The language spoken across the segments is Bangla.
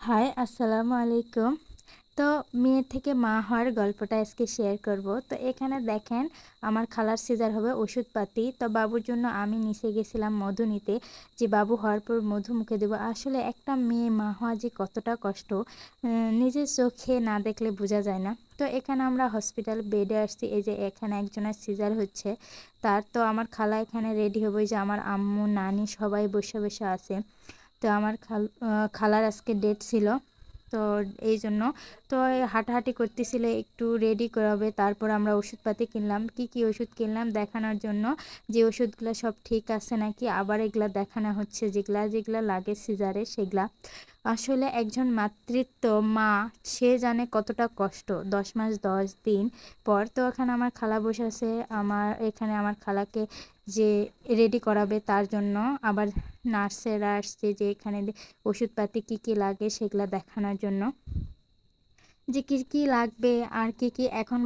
হাই, আসসালামু আলাইকুম। তো মেয়ে থেকে মা হওয়ার গল্পটা আজকে শেয়ার করব। তো এখানে দেখেন, আমার খালার সিজার হবে ওষুধপাতি। তো বাবুর জন্য আমি নিচে গেছিলাম মধু নিতে। যে বাবু হওয়ার পর মধু মুখে দেবো। আসলে একটা মেয়ে মা হওয়া যে কতটা কষ্ট নিজের চোখে না দেখলে বোঝা যায় না। তো এখানে আমরা হসপিটাল বেডে আসছি। এই যে এখানে একজনের সিজার হচ্ছে, তার তো আমার খালা এখানে রেডি হবে। যে আমার আম্মু, নানি সবাই বসে বসে আছে। তো আমার খাল খালার আজকে ডেট ছিল। তো এই জন্য, তো হাঁটাহাঁটি করতেছিল, একটু রেডি করাবে। তারপর আমরা ওষুধপাতি কিনলাম। কি কি ওষুধ কিনলাম দেখানোর জন্য? যে ওষুধগুলো সব ঠিক আছে নাকি? আবার এগুলা দেখানো হচ্ছে, যেগুলা যেগুলা লাগে সিজারে, সেগুলা। আসলে একজন মাতৃত্ব, মা, সে জানে কতটা কষ্ট। দশ মাস, দশ দিন পর তো এখানে আমার খালা বসে আছে। আমার, এখানে আমার খালাকে যে রেডি করাবে তার জন্য আবার নার্সেরা আসছে যে এখানে ওষুধপাতি কী কী লাগে সেগুলো দেখানোর জন্য। যে কী কী লাগবে, আর কী কী এখন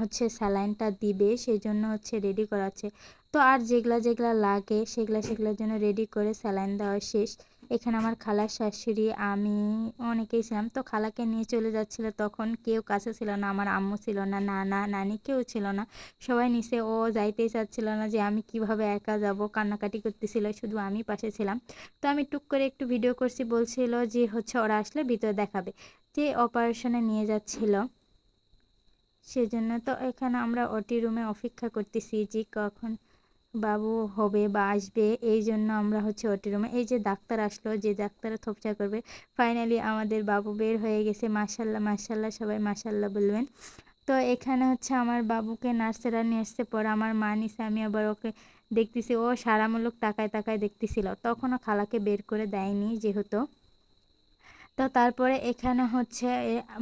হচ্ছে স্যালাইনটা দিবে সেই জন্য হচ্ছে রেডি করাচ্ছে। তো আর যেগুলা যেগুলা লাগে সেগুলা সেগুলোর জন্য রেডি করে স্যালাইন দেওয়া শেষ। এখানে আমার খালার শাশুড়ি, আমি অনেকেই ছিলাম। তো খালাকে নিয়ে চলে যাচ্ছিল তখন কেউ কাছে ছিল না, আমার আম্মু ছিল না, নানা, নানি কেউ ছিল না। সবাই নিচে ও যাইতেই চাচ্ছিল না যে আমি কীভাবে একা যাব, কান্নাকাটি করতেছিল, শুধু আমি পাশে ছিলাম। তো আমি টুক করে একটু ভিডিও করছি, বলছিল যে হচ্ছে ওরা আসলে ভিতরে দেখাবে। যে অপারেশনে নিয়ে যাচ্ছিল, সেজন্য তো এখানে আমরা ওটি রুমে অপেক্ষা করতেছি যে কখন বাবু হবে বা আসবে, এই জন্য আমরা হচ্ছে ওটি রুমে এই যে ডাক্তার আসলো, যে ডাক্তার থপচা করবে ফাইনালি আমাদের বাবু বের হয়ে গেছে মাসাল্লাহ মাসাল্লাহ সবাই মাসাল্লাহ বলবেন। তো এখানে হচ্ছে আমার বাবুকে নার্সেরা নিয়ে আসছে, পর আমার মা নিছে, আমি আবার ওকে দেখতেছি। ও সারামূলক তাকায় তাকায় দেখতেছিল। তখনও খালাকে বের করে দেয়নি, যেহেতু তো তারপরে এখানে হচ্ছে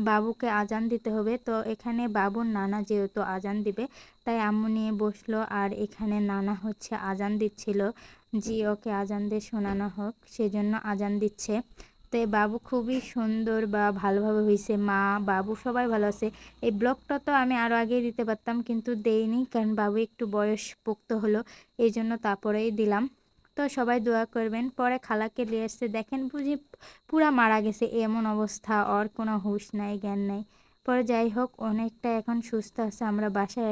বাবুকে আজান দিতে হবে। তো এখানে বাবুর নানা যেহেতু আজান দিবে, তাই আম্মু নিয়ে বসল। আর এখানে নানা হচ্ছে আজান দিচ্ছিল জি ওকে আজান দিয়ে শোনানো হোক। সেজন্য আজান দিচ্ছে। তো বাবু খুবই সুন্দর বা ভালোভাবে হয়েছে মা, বাবু সবাই ভালো আছে। এই ব্লগটা তো আমি আরও আগেই দিতে পারতাম, কিন্তু দেইনি। কারণ বাবু একটু বয়স পোক্ত হলো এই জন্য তারপরেই দিলাম। তো সবাই দোয়া করবেন। পরে খালাকে নিয়ে এসছে, দেখেন বুঝি পুরা মারা গেছে, এমন অবস্থা, ওর কোনো হুশ নাই, জ্ঞান নাই। পরে যাই হোক, অনেকটা এখন সুস্থ আছে, আমরা বাসায়